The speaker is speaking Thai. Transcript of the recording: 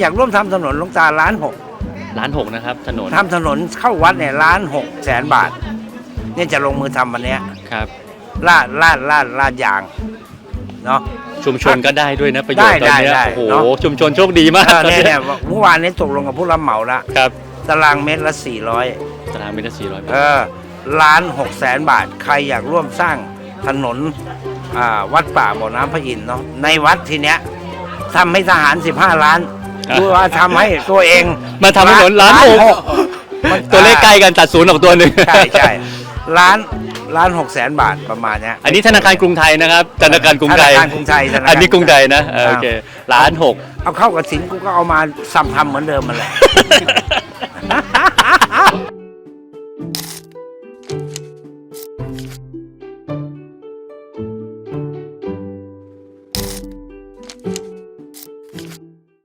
อยากร่วมทำถนนหลวงตาล้านหกล้านหกนะครับ ถนนทำถนนเข้าวัดเนี่ยล้านหกแสนบาท เนี่ยจะลงมือทำวันเนี้ยครับลาดลาดลาดลาดยางเนาะชุมชนก็ได้ด้วยนะประโยชน์ตได้อนเนี้ยได้โอ้โหเนอะชุมชนโชคดีมากเออตอนเนี่ยเนี้เนี่ยยเมื่อวานนี้ตกลงกับผู้รับเหมาละครับตารางเมตรละสี่ร้อยตารางเมตรละสี่ร้อยเออล้านหกแสนบาท ใครอยากร่วมสร้างถนนอ่าวัดป่าบ่อน้ำพระอินทร์เนาะในวัดทีเนี้ยทำให้ทหาร15ล้าน ดูว่าทำให้ตัวเองมาทำถนนล้านหกมันตัวเลขใกล้กันตัดศูนย์ออกตัวหนึ่งใช่ใช่ล้านล้านหกแสนบาทประมาณเนี้ยอันนี้ธนาคารกรุงไทยนะครับธนาคารกรุงไทยธนาคารกรุงไทยธนาคารอันนี้กรุงไทยนะเออโอเคล้านหกเอาเข้ากับสินกูก็เอามาซ้ำทำเหมือนเดิมมันแหละ